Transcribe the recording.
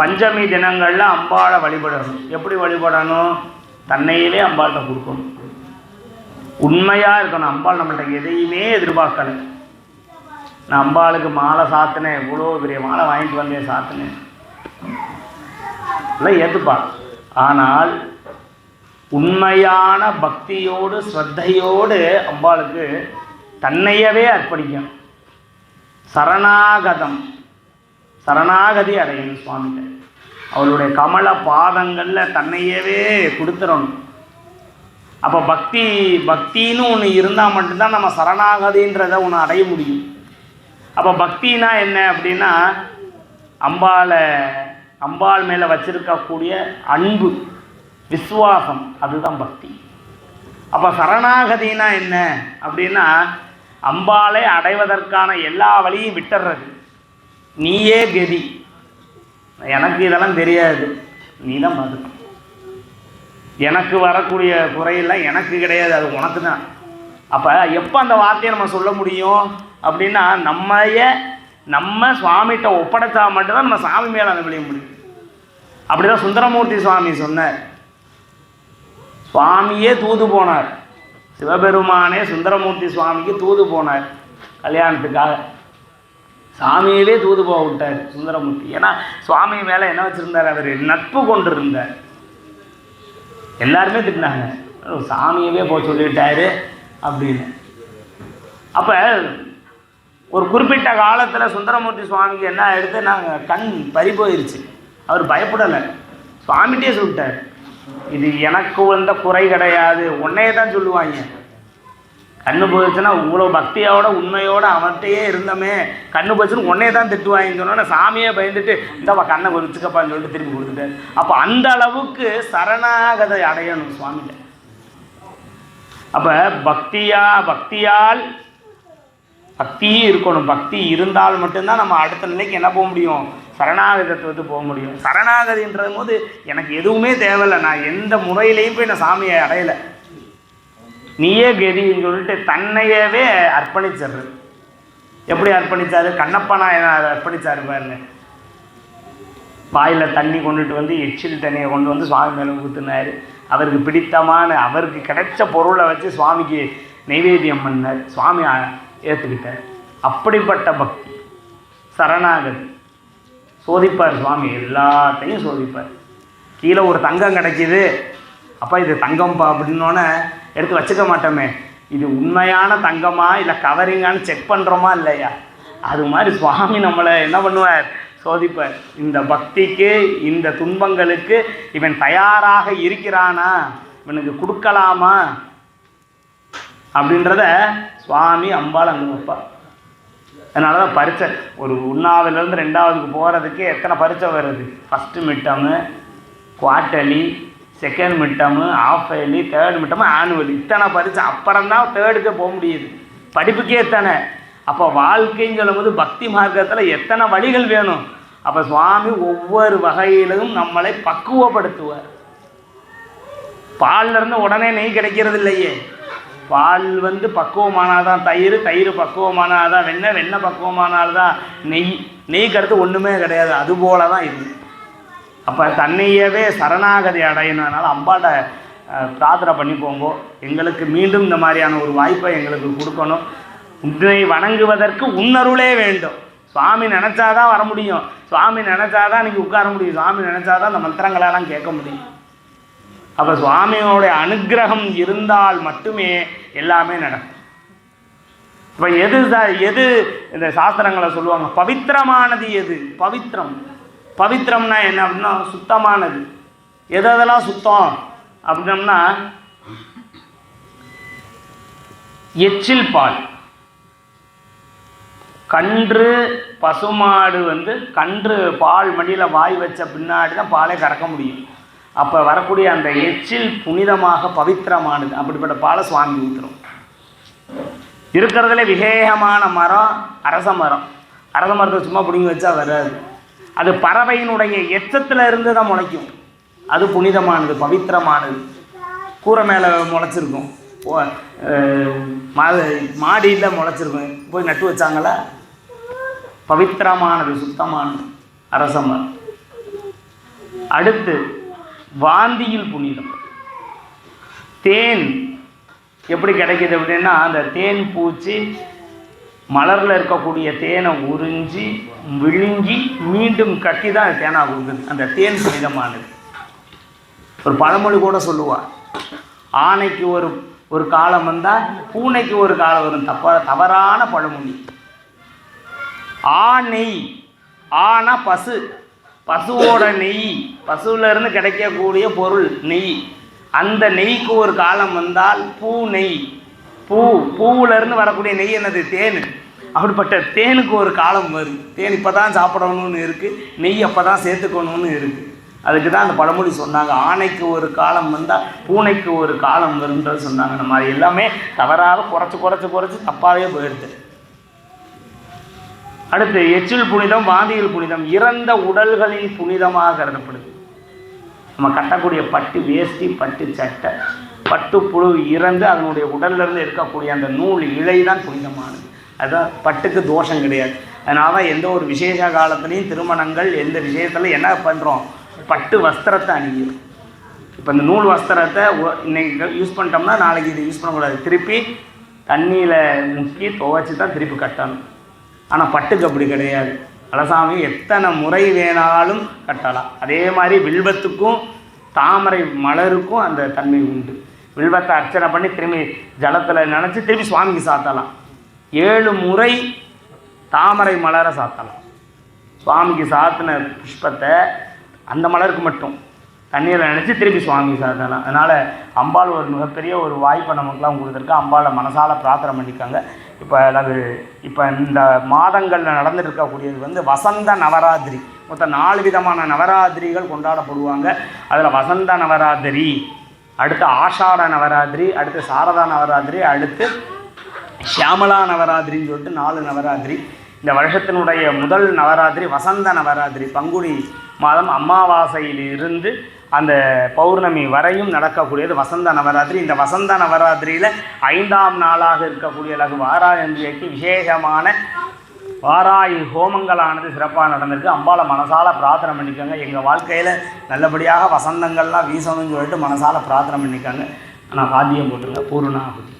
பஞ்சமி தினங்களில் அம்பாளை வழிபடணும். எப்படி வழிபடணும்? தன்னையவே அம்பாள்கிட்ட கொடுக்கணும். உண்மையாக இருக்கணும். அம்பாள் நம்மள்கிட்ட எதையுமே எதிர்பார்க்கலை. நான் அம்பாளுக்கு மாலை சாத்தினேன். இவ்வளோ பெரிய மாலை வாங்கிட்டு வந்தேன் சாத்தினேன். எல்லாம் ஏற்றுப்பாள் ஆனால் உண்மையான பக்தியோடு ஸ்ரத்தையோடு அம்பாளுக்கு தன்னையவே அர்ப்பணிக்கும் சரணாகதம். சரணாகதி அடையணும் சுவாமிகிட்ட. அவருடைய கமல பாதங்களில் தன்னையவே கொடுத்துடணும் அப்போ பக்தி பக்தின்னு ஒன்று இருந்தால் மட்டும்தான் நம்ம சரணாகதின்றதை ஒன்று அடைய முடியும். அப்போ பக்தினா என்ன அப்படின்னா அம்பாளை அம்பாள் மேலே வச்சிருக்கக்கூடிய அன்பு விசுவாசம் அதுதான் பக்தி. அப்போ சரணாகதினா என்ன அப்படின்னா அம்பாளை அடைவதற்கான எல்லா வழியும் விட்டுறது. நீயே கதி. எனக்கு இதெல்லாம் தெரியாது. நீ தான் பார்த்துக்கணும் எனக்கு வரக்கூடிய குறையெல்லாம் எனக்கு கிடையாது. அது உனக்கு தான் அப்போ எப்போ அந்த வார்த்தையை நம்ம சொல்ல முடியும்? அப்படின்னா நம்மைய நம்ம சுவாமிகிட்ட ஒப்படைச்சா மட்டும்தான் நம்ம சாமி மேலே அதை விளைய முடியும். அப்படிதான் சுந்தரமூர்த்தி சுவாமி சொன்னார். சுவாமியே தூது போனார். சிவபெருமானே சுந்தரமூர்த்தி சுவாமிக்கு தூது போனார். கல்யாணத்துக்காக. சாமியவே தூது போக விட்டார் சுந்தரமூர்த்தி. ஏன்னா சுவாமி மேலே என்ன வச்சுருந்தார்? அவர் நட்பு கொண்டு இருந்தார் எல்லாருமே திட்டினாங்க. சாமியவே போக சொல்லிட்டாரு அப்படின்னு. அப்போ ஒரு குறிப்பிட்ட காலத்தில் சுந்தரமூர்த்தி சுவாமிக்கு என்ன எடுத்து நாங்கள் கண் பறி போயிருச்சு. அவர் பயப்படலை. சுவாமிகிட்டே சொல்லிட்டார். இது எனக்கு வந்த குறை கிடையாது. உன்னையே தான் சொல்லுவாங்க. கண்ணு போயிடுச்சுன்னா இவ்வளோ பக்தியோட உண்மையோட அவன்கிட்டயே இருந்தோமே. கண்ணு போயிடுச்சுன்னு உன்னையே தான் திட்டுவாங்கன்னு சொன்னோன்னே சாமியே பயந்துட்டு இந்தப்பா கண்ணை குறிச்சுக்கப்பான்னு சொல்லிட்டு திரும்பி கொடுத்துட்டாரு. அப்போ அந்த அளவுக்கு சரணாகதை அடையணும் சுவாமிகிட்ட. அப்போ பக்தியா பக்தியால் பக்தியும் இருக்கணும். பக்தி இருந்தால் மட்டும்தான் நம்ம அடுத்த நிலைக்கு என்ன போக முடியும்? சரணாகதத்துவத்து போக முடியும். சரணாகதின்றது போது எனக்கு எதுவுமே தேவையில்லை. நான் எந்த முறையிலையும் போய் நான் சாமியை அடையலை. நீயே கதின்னு சொல்லிட்டு தன்னையவே அர்ப்பணிச்சிடுறது எப்படி அர்ப்பணிச்சாரு? கண்ணப்பா நாயனார் அர்ப்பணிச்சாரு பாருங்க. வாயில் தண்ணி கொண்டுட்டு வந்து எச்சில் தண்ணியை கொண்டு வந்து சுவாமி மேலே ஊற்றுனார் அவருக்கு பிடித்தமான அவருக்கு கிடைச்ச பொருளை வச்சு சுவாமிக்கு நைவேத்தியம் பண்ணார். சுவாமி ஏற்றுக்கிட்டார் அப்படிப்பட்ட பக்தி சரணாகதி. சோதிப்பார் சுவாமி எல்லாத்தையும் சோதிப்பார். கீழே ஒரு தங்கம் கிடைக்கிது. அப்பா இது தங்கம்பா அப்படின்னோடனே எடுத்து வச்சுக்க மாட்டோமே. இது உண்மையான தங்கமா இல்லை கவரிங்கான்னு செக் பண்ணுறோமா இல்லையா? அது மாதிரி சுவாமி நம்மளை என்ன பண்ணுவார்? சோதிப்பார். இந்த பக்திக்கு இந்த துன்பங்களுக்கு இவன் தயாராக இருக்கிறானா? இவனுக்கு கொடுக்கலாமா? அப்படின்றத சுவாமி அம்பாள் அங்கே வைப்பார் அதனால தான் பரீட்சை ஒரு ஒன்றாவதுலேருந்து ரெண்டாவதுக்கு போகிறதுக்கு எத்தனை பரீட்சை வருது? First midterm quarterly second midterm half yearly third midterm annual இத்தனை பரிசு அப்புறம் தான் தேர்டுக்கு போக முடியுது. படிப்புக்கே எத்தனை அப்போ வாழ்க்கைன்னு சொல்லும்போது பக்தி மார்க்கத்தில் எத்தனை வழிகள் வேணும்? அப்போ சுவாமி ஒவ்வொரு வகையிலும் நம்மளை பக்குவப்படுத்துவார். பால்லேருந்து உடனே நெய் கிடைக்கிறது இல்லையே. பால் வந்து பக்குவமானாதான் தயிர் தயிர் பக்குவமானாதான் வெண்ணெய் வெண்ணெய் பக்குவமானால்தான் நெய். நெய்க்கு அடுத்து ஒன்றுமே கிடையாது. அதுபோல தான் இது அப்போ தன்னையவே சரணாகதி அடையணும்னால அம்பாட்ட பிரார்த்தனை பண்ணி போங்கோ. எங்களுக்கு மீண்டும் இந்த மாதிரியான ஒரு வாய்ப்பை எங்களுக்கு கொடுக்கணும். உன்னை வணங்குவதற்கு உன்னருளே வேண்டும். சுவாமி நினச்சாதான் வர முடியும். சுவாமி நினச்சாதான் இன்னைக்கு உட்கார முடியும். சுவாமி நினச்சாதான் அந்த மந்திரங்களெல்லாம் கேட்க முடியும். அப்போ சுவாமியோடைய அனுக்கிரகம் இருந்தால் மட்டுமே எல்லாமே நடக்கும். இப்போ எது எது இந்த சாஸ்திரங்களை சொல்லுவாங்க? பவித்திரமானது எது? பவித்திரம். பவித்திரம்னா என்ன அப்படின்னா சுத்தமானது. எது எதெல்லாம் சுத்தம்? அப்படின்னம்னா எச்சில் பால். கன்று பசுமாடு வந்து கன்று பால் மடியில் வாய் வச்ச பின்னாடி தான் பாலை கறக்க முடியும். அப்போ வரக்கூடிய அந்த எச்சில் புனிதமாக பவித்திரமானது அப்படிப்பட்ட பாலை சுவாமி ஊற்றுறோம் இருக்கிறதுல விகேகமான மரம் அரச மரம். அரச மரத்தை சும்மா பிடுங்கி வச்சா வராது. அது பறவையினுடைய எச்சத்தில் இருந்து தான் முளைக்கும். அது புனிதமானது பவித்திரமானது. கூரை மேலே முளைச்சிருக்கும். ஓ, மா- மாடியில் முளைச்சிருக்கும். போய் நட்டு வச்சாங்களா? பவித்திரமானது சுத்தமானது. அரசமர் அடுத்து வாந்தியில் புனிதம். தேன் எப்படி கிடைக்கிது அப்படின்னா அந்த தேன் பூச்சி மலரில் இருக்கக்கூடிய தேனை உறிஞ்சி விழுங்கி மீண்டும் கட்டி தான் அது தேனாக கொடுக்குது அந்த தேன் புனிதமானது. ஒரு பழமொழி கூட சொல்லுவார் ஆணைக்கு ஒரு ஒரு காலம் வந்தால் பூனைக்கு ஒரு காலம் வரும். தப்ப தவறான பழமொழி. ஆ நெய் ஆனா பசு. பசுவோட நெய் பசுவிலிருந்து கிடைக்கக்கூடிய பொருள் நெய். அந்த நெய்க்கு ஒரு காலம் வந்தால் பூ நெய். பூ பூவிலேருந்து வரக்கூடிய நெய் என்னது? தேன். அப்படிப்பட்ட தேனுக்கு ஒரு காலம் வரும் தேன் இப்போ தான் சாப்பிடணும்னு இருக்குது நெய் அப்போ தான் சேர்த்துக்கணும்னு இருக்குது அதுக்கு தான் அந்த பழமொழி சொன்னாங்க. ஆணைக்கு ஒரு காலம் வந்தால் பூனைக்கு ஒரு காலம் வருன்றது சொன்னாங்க. இந்த மாதிரி எல்லாமே தவறாக குறைச்சி குறைச்சி குறைச்சி தப்பாகவே போயிடுது. அடுத்து எச்சில் புனிதம் வாந்தியில் புனிதம் இறந்த உடல்களின் புனிதமாக கருதப்படுது. நம்ம கட்டக்கூடிய பட்டு வேஷ்டி பட்டு சட்டை பட்டுப்புழு இறந்து அதனுடைய உடல்லிருந்து இருக்கக்கூடிய அந்த நூல் இழை தான் புனிதமானது. அதுதான் பட்டுக்கு தோஷம் கிடையாது. அதனால தான் எந்த ஒரு விசேஷ காலத்துலேயும் திருமணங்கள் எந்த விஷயத்தில் என்ன பண்ணுறோம் பட்டு வஸ்திரத்தை அணியும் இப்போ இந்த நூல் வஸ்திரத்தை இன்னைக்கு யூஸ் பண்ணிட்டோம்னா நாளைக்கு இது யூஸ் பண்ணக்கூடாது. திருப்பி தண்ணியில் முக்கி துவைச்சி தான் திருப்பி கட்டணும். ஆனால் பட்டுக்கு அப்படி கிடையாது. அலசாமி எத்தனை முறை வேணாலும் கட்டலாம். அதே மாதிரி வில்வத்துக்கும் தாமரை மலருக்கும் அந்த தன்மை உண்டு. வில்வத்தை அர்ச்சனை பண்ணி திரும்பி ஜலத்தில் நினச்சி திரும்பி சுவாமிக்கு சாத்தலாம். ஏழு முறை தாமரை மலரை சாத்தலாம். சுவாமிக்கு சாத்தின புஷ்பத்தை அந்த மலருக்கு மட்டும். தண்ணியில் நினச்சி திருப்பி சுவாமி சாத்தலாம். அதனால் அம்பாள் ஒரு மிகப்பெரிய ஒரு வாய்ப்பை நமக்குலாம் கொடுத்துருக்கா. அம்பாளை மனசால் பிரார்த்தனை பண்ணிக்காங்க. இப்போ அது இப்போ இந்த மாதங்களில் நடந்துருக்கக்கூடியது வந்து வசந்த நவராத்திரி. மொத்தம் நாலு விதமான நவராத்திரிகள் கொண்டாடப்படுவாங்க. அதில் வசந்த நவராத்திரி அடுத்து ஆஷாட நவராத்திரி அடுத்து சாரதா நவராத்திரி அடுத்து ஷியாமலா நவராத்திரின்னு சொல்லிட்டு நாலு நவராத்திரி. இந்த வருஷத்தினுடைய முதல் நவராத்திரி வசந்த நவராத்திரி. பங்குனி மாதம் அமாவாசையிலிருந்து அந்த பௌர்ணமி வரையும் நடக்கக்கூடியது வசந்த நவராத்திரி. இந்த வசந்த நவராத்திரியில் ஐந்தாம் நாளாக இருக்கக்கூடிய லகு வாராயந்திரிக்கு விசேஷமான வாராயி ஹோமங்களானது சிறப்பாக நடந்திருக்கு. அம்பாவை மனசால பிரார்த்தனை பண்ணிக்கோங்க. எங்கள் வாழ்க்கையில் நல்லபடியாக வசந்தங்கள்லாம் வீசணும்னு சொல்லிட்டு மனசால பிரார்த்தனை பண்ணிக்கோங்க. ஆனால் பாத்தியம் போட்டுருங்க. பூர்ணாகுதி.